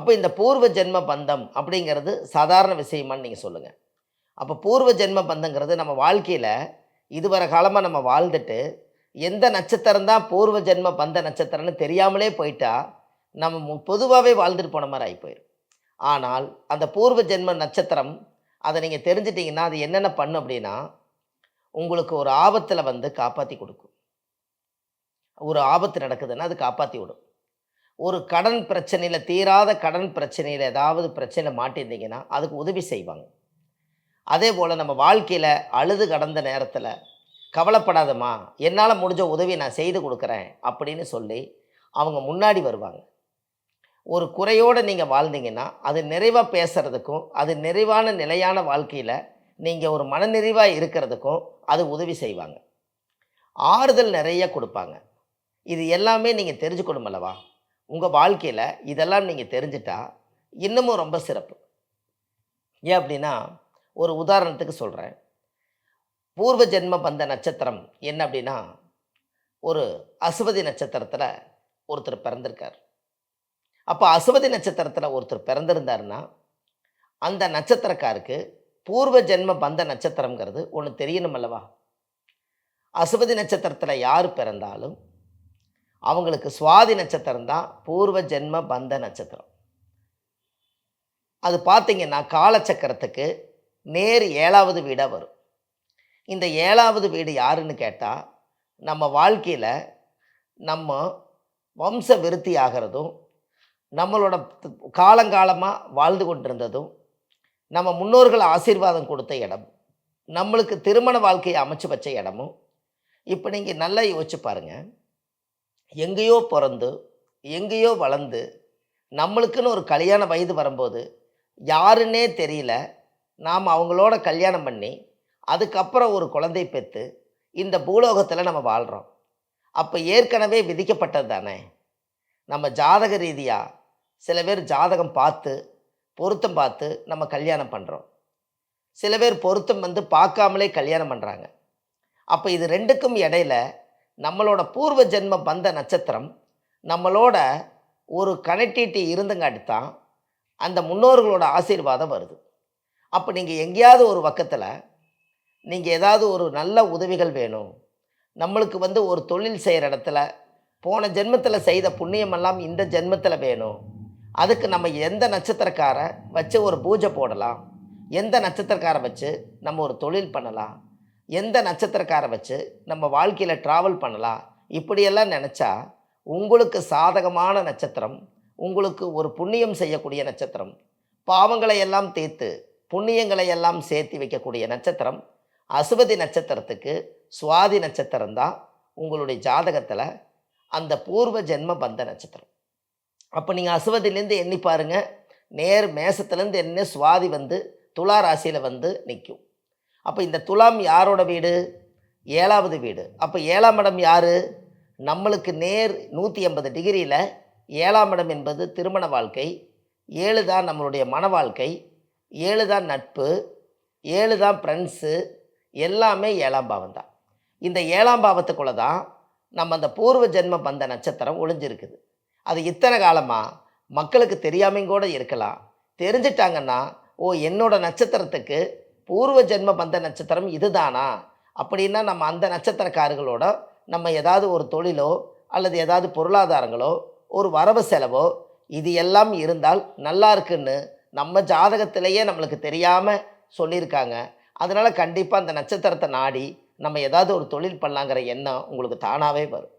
அப்போ இந்த பூர்வ ஜென்ம பந்தம் அப்படிங்கிறது சாதாரண விஷயமான்னு நீங்கள் சொல்லுங்கள் அப்போ பூர்வ ஜென்ம பந்தங்கிறது நம்ம வாழ்க்கையில் இதுவரை காலமாக நம்ம வாழ்ந்துட்டு எந்த நட்சத்திரம் தான் பூர்வ ஜென்ம பந்த நட்சத்திரம்னு தெரியாமலே போயிட்டா நம்ம பொதுவாகவே வாழ்ந்துட்டு போன மாதிரி ஆகி போயிடும் ஆனால் அந்த பூர்வ ஜென்ம நட்சத்திரம் அதை நீங்கள் தெரிஞ்சிட்டிங்கன்னா அது என்னென்ன பண்ணும் அப்படின்னா உங்களுக்கு ஒரு ஆபத்தில் வந்து காப்பாற்றி கொடுக்கும். ஒரு ஆபத்து நடக்குதுன்னா அது காப்பாற்றி விடும். ஒரு கடன் பிரச்சனையில் தீராத கடன் பிரச்சனையில் ஏதாவது பிரச்சனை மாட்டியிருந்தீங்கன்னா அதுக்கு உதவி செய்வாங்க. அதே போல் நம்ம வாழ்க்கையில் அழுது கடந்த நேரத்தில் கவலைப்படாதம்மா என்னால் முடிஞ்ச உதவி நான் செய்து கொடுக்குறேன் அப்படின்னு சொல்லி அவங்க முன்னாடி வருவாங்க. ஒரு குறையோடு நீங்கள் வாழ்ந்தீங்கன்னா அது நிறைவாக பேசுகிறதுக்கும் அது நிறைவான நிலையான வாழ்க்கையில் நீங்கள் ஒரு மனநிறைவாக இருக்கிறதுக்கும் அது உதவி செய்வாங்க. ஆறுதல் நிறைய கொடுப்பாங்க. இது எல்லாமே நீங்கள் தெரிஞ்சுக்கணும் அல்லவா? உங்கள் வாழ்க்கையில் இதெல்லாம் நீங்கள் தெரிஞ்சிட்டா இன்னமும் ரொம்ப சிறப்பு. ஏன் அப்படின்னா ஒரு உதாரணத்துக்கு சொல்கிறேன் பூர்வ ஜென்ம பந்த நட்சத்திரம் என்ன அப்படின்னா ஒரு அசுவதி நட்சத்திரத்தில் ஒருத்தர் பிறந்திருக்கார். அப்போ அசுவதி நட்சத்திரத்தில் ஒருத்தர் பிறந்திருந்தாருன்னா அந்த நட்சத்திரக்காருக்கு பூர்வ ஜென்ம பந்த நட்சத்திரங்கிறது ஒன்று தெரியணும் அல்லவா? அசுவதி நட்சத்திரத்தில் யார் பிறந்தாலும் அவங்களுக்கு சுவாதி நட்சத்திரம் தான் பூர்வ ஜென்ம பந்த நட்சத்திரம். அது பார்த்தீங்கன்னா காலச்சக்கரத்துக்கு நேர் ஏழாவது வீடாக வரும். இந்த ஏழாவது வீடு யாருன்னு கேட்டால் நம்ம வாழ்க்கையில் நம்ம வம்ச விருத்தி ஆகிறதும் நம்மளோட காலங்காலமாக வாழ்ந்து கொண்டிருந்ததும் நம்ம முன்னோர்கள் ஆசீர்வாதம் கொடுத்த இடம் நம்மளுக்கு திருமண வாழ்க்கையை அமைச்சு வச்ச இடமும் இப்போ நீங்கள் நல்லா யோசிச்சு பாருங்கள் எங்கேயோ பிறந்து எங்கேயோ வளர்ந்து நம்மளுக்குன்னு ஒரு கல்யாண வயது வரும்போது யாருன்னே தெரியல நாம் அவங்களோட கல்யாணம் பண்ணி அதுக்கப்புறம் ஒரு குழந்தை பெற்று இந்த பூலோகத்தில் நம்ம வாழ்கிறோம் அப்போ ஏற்கனவே விதிக்கப்பட்டது தானே? நம்ம ஜாதக ரீதியாக சில பேர் ஜாதகம் பார்த்து பொருத்தம் பார்த்து நம்ம கல்யாணம் பண்ணுறோம் சில பேர் பொருத்தம் வந்து பார்க்காமலே கல்யாணம் பண்ணுறாங்க அப்போ இது ரெண்டுக்கும் இடையில நம்மளோட பூர்வ ஜென்ம பந்த நட்சத்திரம் நம்மளோட ஒரு கனெக்டிவிட்டி இருந்தங்காட்டி தான் அந்த முன்னோர்களோட ஆசீர்வாதம் வருது. அப்போ நீங்கள் எங்கேயாவது ஒரு பக்கத்தில் நீங்கள் ஏதாவது ஒரு நல்ல உதவிகள் வேணும். நம்மளுக்கு வந்து ஒரு தொழில் செய்கிற இடத்துல போன ஜென்மத்தில் செய்த புண்ணியமெல்லாம் இந்த ஜென்மத்தில் வேணும். அதுக்கு நம்ம எந்த நட்சத்திரக்காரை வச்சு ஒரு பூஜை போடலாம்? எந்த நட்சத்திரக்காரை வச்சு நம்ம ஒரு தொழில் பண்ணலாம்? எந்த நட்சத்திரக்காரை வச்சு நம்ம வாழ்க்கையில் ட்ராவல் பண்ணலாம்? இப்படியெல்லாம் நினச்சா உங்களுக்கு சாதகமான நட்சத்திரம் உங்களுக்கு ஒரு புண்ணியம் செய்யக்கூடிய நட்சத்திரம் பாவங்களை எல்லாம் தீர்த்து புண்ணியங்களை எல்லாம் சேர்த்து வைக்கக்கூடிய நட்சத்திரம் அசுபதி நட்சத்திரத்துக்கு சுவாதி நட்சத்திரம் தான் உங்களுடைய ஜாதகத்தில் அந்த பூர்வ ஜென்ம பந்த நட்சத்திரம். அப்போ நீங்கள் அசுவதிலேருந்து எண்ணி பாருங்கள் நேர் மேசத்துலேருந்து என்ன சுவாதி வந்து துலா ராசியில் வந்து நிற்கும் அப்போ இந்த துலாம் யாரோட வீடு? ஏழாவது வீடு. அப்போ ஏழாம் இடம் யார்? நம்மளுக்கு நேர் நூற்றி எண்பது டிகிரியில் ஏழாம் இடம் என்பது திருமண வாழ்க்கை. ஏழு தான் நம்மளுடைய மன வாழ்க்கை. ஏழு தான் நட்பு. ஏழு தான் ஃப்ரெண்ட்ஸு எல்லாமே ஏழாம் பாவம் தான். இந்த ஏழாம் பாவத்துக்குள்ளே தான் நம்ம அந்த பூர்வ ஜென்ம பந்த நட்சத்திரம் ஒளிஞ்சிருக்குது. அது இத்தனை காலமாக மக்களுக்கு தெரியாமையும் கூட இருக்கலாம். தெரிஞ்சிட்டாங்கன்னா ஓ என்னோடய நட்சத்திரத்துக்கு பூர்வ ஜென்ம பந்த நட்சத்திரம் இதுதானா? அப்படின்னா நம்ம அந்த நட்சத்திரக்காரர்களோட நம்ம ஏதாவது ஒரு தொழிலோ அல்லது ஏதாவது பொருளாதாரங்களோ ஒரு வரவு செலவோ இது எல்லாம் இருந்தால் நல்லா இருக்குன்னு நம்ம ஜாதகத்திலேயே நம்மளுக்கு தெரியாமல் சொல்லியிருக்காங்க. அதனால் கண்டிப்பாக அந்த நட்சத்திரத்தை நாடி நம்ம ஏதாவது ஒரு தொழில் பண்ணலாங்கிற எண்ணம் உங்களுக்கு தானாகவே வரும்.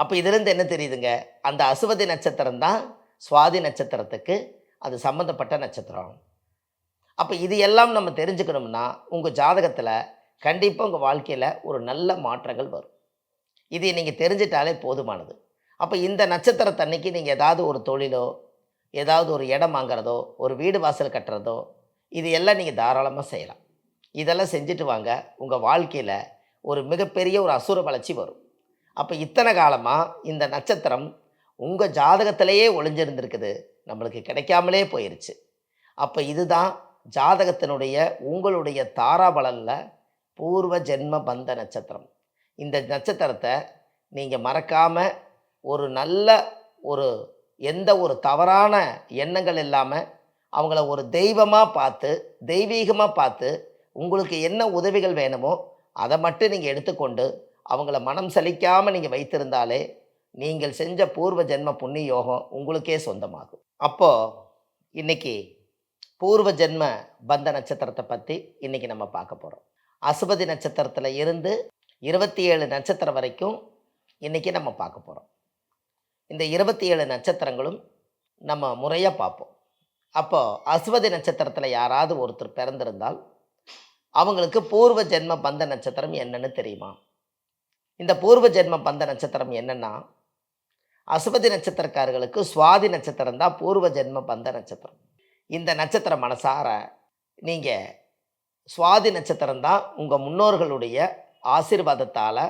அப்போ இதுலேருந்து என்ன தெரியுதுங்க? அந்த அசுவதி நட்சத்திரம் தான் சுவாதி நட்சத்திரத்துக்கு அது சம்மந்தப்பட்ட நட்சத்திரம். அப்போ இது எல்லாம் நம்ம தெரிஞ்சுக்கணும்னா உங்கள் ஜாதகத்தில் கண்டிப்பாக உங்கள் வாழ்க்கையில் ஒரு நல்ல மாற்றங்கள் வரும். இதை நீங்கள் தெரிஞ்சிட்டாலே போதுமானது. அப்போ இந்த நட்சத்திரத்தன்னைக்கு நீங்கள் ஏதாவது ஒரு தொழிலோ ஏதாவது ஒரு இடம் வாங்குறதோ ஒரு வீடு வாசல் கட்டுறதோ இது எல்லாம் நீங்கள் தாராளமாக செய்யலாம். இதெல்லாம் செஞ்சுட்டு வாங்க. உங்கள் வாழ்க்கையில் ஒரு மிகப்பெரிய ஒரு அசுர வளர்ச்சி வரும். அப்போ இத்தனை காலமாக இந்த நட்சத்திரம் உங்கள் ஜாதகத்திலேயே ஒளிஞ்சிருந்துருக்குது. நம்மளுக்கு கிடைக்காமலே போயிருச்சு. அப்போ இதுதான் ஜாதகத்தினுடைய உங்களுடைய தாராபலனில் பூர்வ ஜென்ம பந்த நட்சத்திரம். இந்த நட்சத்திரத்தை நீங்கள் மறக்காமல் ஒரு நல்ல ஒரு எந்த ஒரு தவறான எண்ணங்கள் இல்லாமல் அவங்கள ஒரு தெய்வமாக பார்த்து தெய்வீகமாக பார்த்து உங்களுக்கு என்ன உதவிகள் வேணுமோ அதை மட்டும் நீங்கள் எடுத்துக்கொண்டு அவங்கள மனம் சலிக்காமல் நீங்கள் வைத்திருந்தாலே நீங்கள் செஞ்ச பூர்வ ஜென்ம புண்ணிய யோகம் உங்களுக்கே சொந்தமாகும். அப்போது இன்னைக்கு பூர்வ ஜென்ம பந்த நட்சத்திரத்தை பற்றி இன்னைக்கு நம்ம பார்க்க போகிறோம் அசுபதி நட்சத்திரத்தில் இருந்து இருபத்தி ஏழு நட்சத்திரம் வரைக்கும் இன்றைக்கி நம்ம பார்க்க போகிறோம் இந்த இருபத்தி ஏழு நட்சத்திரங்களும் நம்ம முறையாக பார்ப்போம். அப்போது அசுபதி நட்சத்திரத்தில் யாராவது ஒருத்தர் பிறந்திருந்தால் அவங்களுக்கு பூர்வ ஜென்ம பந்த நட்சத்திரம் என்னன்னு தெரியுமா? இந்த பூர்வ ஜென்ம பந்த நட்சத்திரம் என்னென்னா அசுபதி நட்சத்திரக்காரர்களுக்கு சுவாதி நட்சத்திரம் தான் பூர்வ ஜென்ம பந்த நட்சத்திரம். இந்த நட்சத்திரம் மனசார நீங்கள் சுவாதி நட்சத்திரம்தான் உங்கள் முன்னோர்களுடைய ஆசீர்வாதத்தால்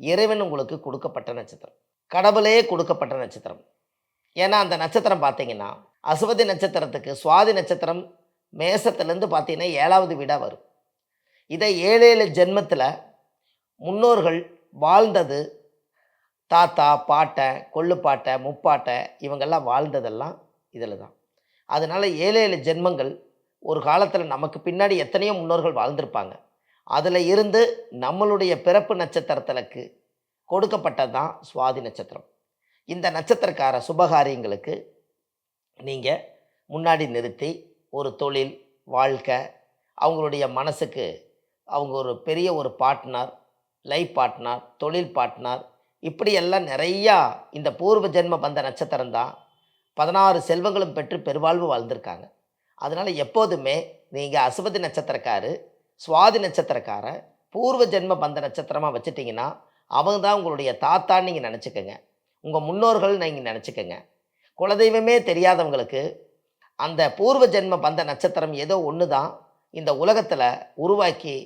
இறைவன் உங்களுக்கு கொடுக்கப்பட்ட நட்சத்திரம். கடவுளே கொடுக்கப்பட்ட நட்சத்திரம். ஏன்னா அந்த நட்சத்திரம் பார்த்தீங்கன்னா அசுவதி நட்சத்திரத்துக்கு சுவாதி நட்சத்திரம் மேசத்துலேருந்து பார்த்தீங்கன்னா ஏழாவது வீடாக வரும். இதை ஏழு ஏழு ஜென்மத்தில் முன்னோர்கள் வாழ்ந்தது தாத்தா பாட்டை கொள்ளுப்பாட்டை முப்பாட்டை இவங்கெல்லாம் வாழ்ந்ததெல்லாம் இதில் தான் அதனால் ஏழு ஏழு ஜென்மங்கள் ஒரு காலத்தில் நமக்கு பின்னாடி எத்தனையோ முன்னோர்கள் வாழ்ந்திருப்பாங்க. அதில் இருந்து நம்மளுடைய பிறப்பு நட்சத்திரத்திற்கு கொடுக்கப்பட்டது தான் சுவாதி நட்சத்திரம். இந்த நட்சத்திரக்கார சுபகாரியங்களுக்கு நீங்கள் முன்னாடி நிறுத்தி ஒரு தொழில் வாழ்க்கை அவங்களுடைய மனசுக்கு அவங்க ஒரு பெரிய ஒரு பார்ட்னர் லைஃப் பார்ட்னர் தொழில் பார்ட்னர் இப்படியெல்லாம் நிறையா இந்த பூர்வ ஜென்ம பந்த நட்சத்திரம் தான் பதினாறு செல்வங்களும் பெற்று பெருவாழ்வு வாழ்ந்திருக்காங்க. அதனால் எப்போதுமே நீங்கள் அசுபதி நட்சத்திரக்காரு சுவாதி நட்சத்திரக்கார பூர்வ ஜென்ம பந்த நட்சத்திரமாக வச்சுட்டிங்கன்னா அவங்க தான் உங்களுடைய தாத்தான்னு நீங்கள் நினச்சிக்கோங்க. உங்கள் முன்னோர்கள் நீங்கள் நினச்சிக்கோங்க. குலதெய்வமே தெரியாதவங்களுக்கு அந்த பூர்வ ஜென்ம பந்த நட்சத்திரம் ஏதோ ஒன்று தான் இந்த உலகத்தில் உருவாக்கி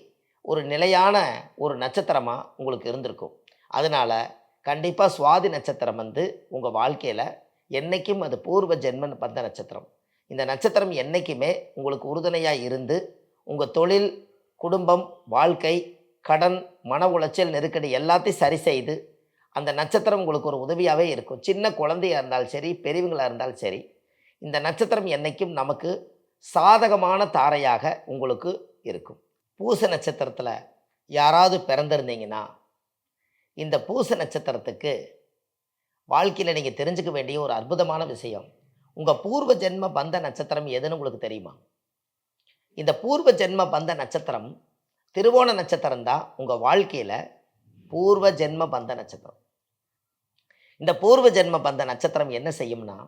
ஒரு நிலையான ஒரு நட்சத்திரமாக உங்களுக்கு இருந்திருக்கும். அதனால் கண்டிப்பாக சுவாதி நட்சத்திரம் வந்து உங்கள் வாழ்க்கையில் என்றைக்கும் அது பூர்வ ஜென்மன் பந்த நட்சத்திரம். இந்த நட்சத்திரம் என்றைக்குமே உங்களுக்கு உறுதுணையாக இருந்து உங்கள் தொழில் குடும்பம் வாழ்க்கை கடன் மன உளைச்சல் நெருக்கடி எல்லாத்தையும் சரி செய்து அந்த நட்சத்திரம் உங்களுக்கு ஒரு உதவியாகவே இருக்கும். சின்ன குழந்தையாக இருந்தாலும் சரி பெரியவங்களாக இருந்தாலும் சரி இந்த நட்சத்திரம் என்றைக்கும் நமக்கு சாதகமான தாரையாக உங்களுக்கு இருக்கும். பூச நட்சத்திரத்தில் யாராவது பிறந்திருந்தீங்கன்னா இந்த பூச நட்சத்திரத்துக்கு வாழ்க்கையில் நீங்கள் தெரிஞ்சுக்க வேண்டிய ஒரு அற்புதமான விஷயம். உங்கள் பூர்வ ஜென்ம பந்த நட்சத்திரம் எதுன்னு உங்களுக்கு தெரியுமா? இந்த பூர்வ ஜென்ம பந்த நட்சத்திரம் திருவோண நட்சத்திரம் தான் உங்கள் வாழ்க்கையில் பூர்வ ஜென்ம பந்த நட்சத்திரம். இந்த பூர்வ ஜென்ம பந்த நட்சத்திரம் என்ன செய்யும்னா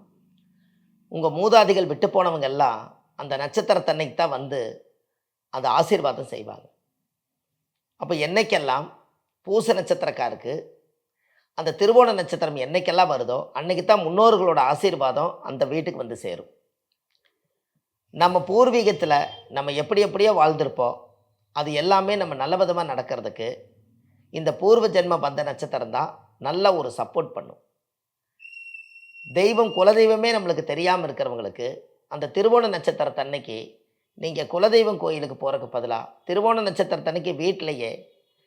உங்கள் மூதாதிகள் விட்டு போனவங்க எல்லாம் அந்த நட்சத்திரத்தன்னைக்கு தான் வந்து அந்த ஆசீர்வாதம் செய்வாங்க. அப்போ என்னைக்கெல்லாம் பூச நட்சத்திரக்காருக்கு அந்த திருவோண நட்சத்திரம் என்னைக்கெல்லாம் வருதோ அன்னைக்கு தான் முன்னோர்களோட ஆசீர்வாதம் அந்த வீட்டுக்கு வந்து சேரும். நம்ம பூர்வீகத்தில் நம்ம எப்படி எப்படியோ வாழ்ந்திருப்போம். அது எல்லாமே நம்ம நல்ல விதமாக நடக்கிறதுக்கு இந்த பூர்வ ஜென்ம பந்த நட்சத்திரம் தான் நல்ல ஒரு சப்போர்ட் பண்ணும். தெய்வம் குலதெய்வமே நம்மளுக்கு தெரியாமல் இருக்கிறவங்களுக்கு அந்த திருவோண நட்சத்திரத்தன்னைக்கு நீங்கள் குலதெய்வம் கோயிலுக்கு போகிறதுக்கு பதிலாக திருவோண நட்சத்திரத்தன்னைக்கு வீட்டிலையே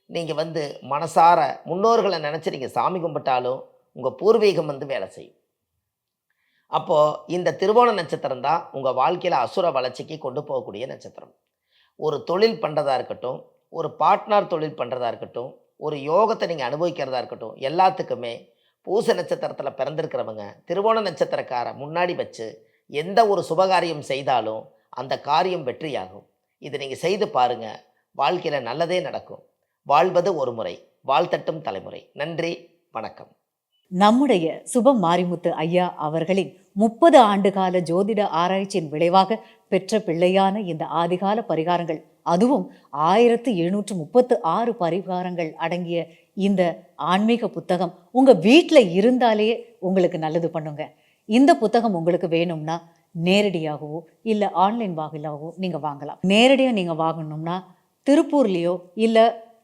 நீங்கள் வந்து மனசார முன்னோர்களை நினச்சி நீங்கள் சாமி கும்பிட்டாலும் உங்கள் பூர்வீகம் வந்து வேலை செய்யும். அப்போது இந்த திருவோண நட்சத்திரம் தான் உங்கள் வாழ்க்கையில் அசுர வளர்ச்சிக்கு கொண்டு போகக்கூடிய நட்சத்திரம். ஒரு தொழில் பண்ணுறதா இருக்கட்டும் ஒரு பார்ட்னர் தொழில் பண்ணுறதா இருக்கட்டும் ஒரு யோகத்தை நீங்கள் அனுபவிக்கிறதா இருக்கட்டும் எல்லாத்துக்குமே பூச நட்சத்திரத்தில் பிறந்திருக்கிறவங்க திருவோண நட்சத்திரக்கார முன்னாடி வச்சு எந்த ஒரு சுபகாரியம் செய்தாலும் அந்த காரியம் வெற்றியாகும். இதை நீங்கள் செய்து பாருங்கள் வாழ்க்கையில் நல்லதே நடக்கும். வாழ்வது ஒரு முறை வாழ்த்தட்டும் தலைமுறை. நன்றி வணக்கம். நம்முடைய சுபம் மாரிமுத்து ஐயா அவர்களின் முப்பது ஆண்டுகால ஜோதிட ஆராய்ச்சியின் விளைவாக பெற்ற பிள்ளையான இந்த ஆதிகால பரிகாரங்கள் அதுவும் ஆயிரத்து எழுநூற்று முப்பத்து ஆறு பரிகாரங்கள் அடங்கிய இந்த ஆன்மீக புத்தகம் உங்கள் வீட்டில் இருந்தாலே உங்களுக்கு நல்லது பண்ணுங்க. இந்த புத்தகம் உங்களுக்கு வேணும்னா நேரடியாகவோ இல்லை ஆன்லைன் வாயிலாகவோ நீங்கள் வாங்கலாம். நேரடியாக நீங்கள் வாங்கணும்னா திருப்பூர்லேயோ இல்லை